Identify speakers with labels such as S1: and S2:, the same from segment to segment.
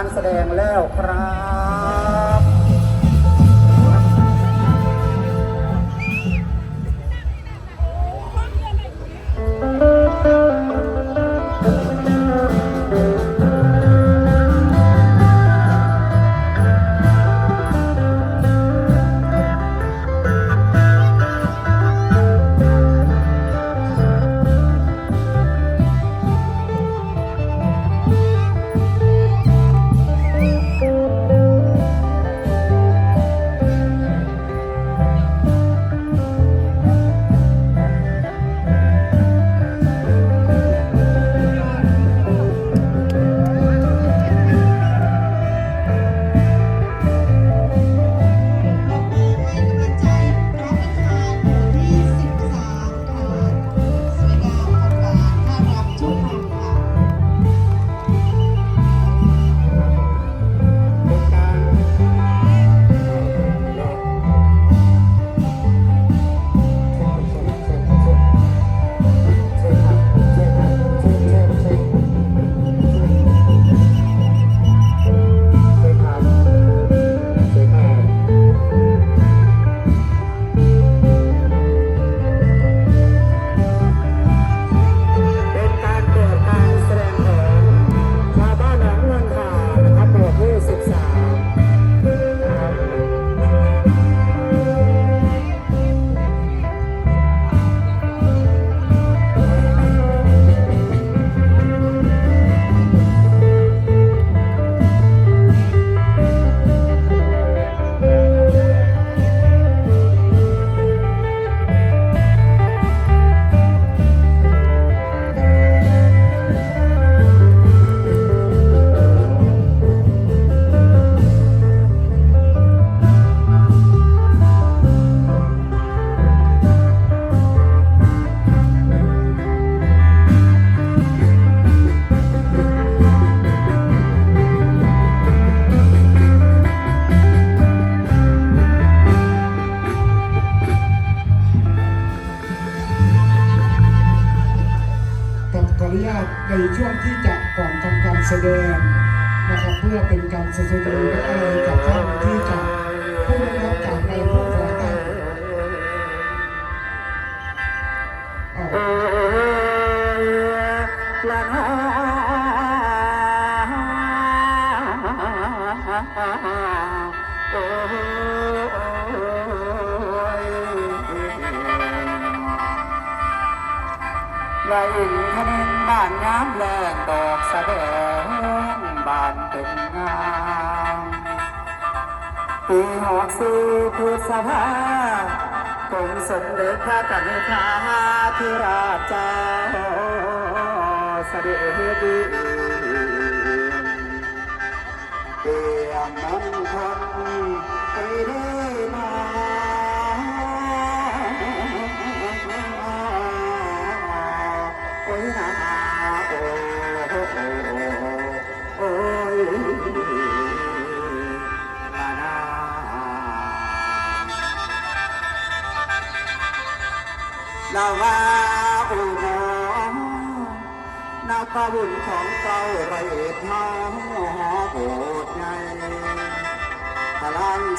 S1: การแสดงแล้วครับ เป็นการแสดงอะ
S2: ไรกับท่านที่จะผู้ได้รับจากในผู้ขอตั้งอ้าว
S1: ลายอินทนินบ้านย้ำแลงดอกสะแดง บานเป็นงามปีหกสี่พฤษภากรมสมเด็จพระกนิษฐาธิราชเจ้าเสด็จดีเตรียมนำคน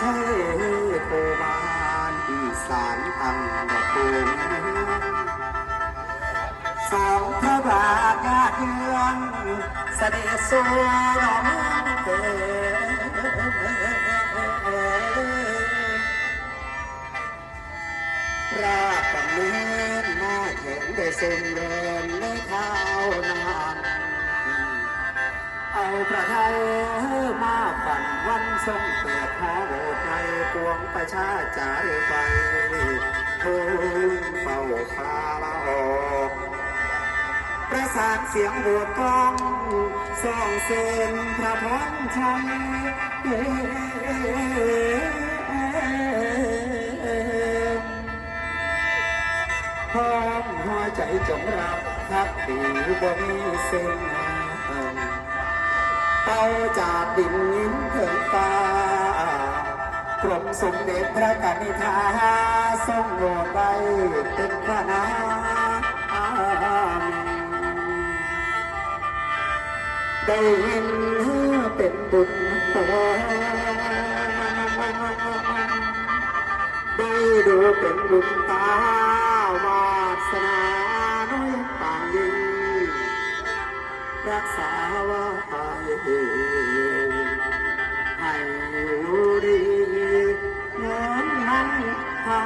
S1: ลังใช้โคบานอีสานอังดอกตูมสองพระบาทญาเยือนเสด็จสู่หนองเกิดราบดำเนินมาถึงได้ทรงเดินในเท้านานเอาพระไทย มาฝันวันทรงเปิดหอโบสถ์ในปวงประชาจารไปทูลเฝ้าคาราออกประสานเสียงโหวดกล้องส่องเส้นพระพรชัยพร้อมหัวใจจงรับพักดีบ่มีเส้น เต้าจากดินยิ้มถึงฟ้ากรมสมเด็จพระกนิษฐาทรงโปรดไว้เป็นพระนาได้เห็นเป็นบุญตได้ดูเป็นบุญตาวาสนาน้อยปางยิ่งรักษาว่า ให้อยู่ดีเหมือนนั้นหา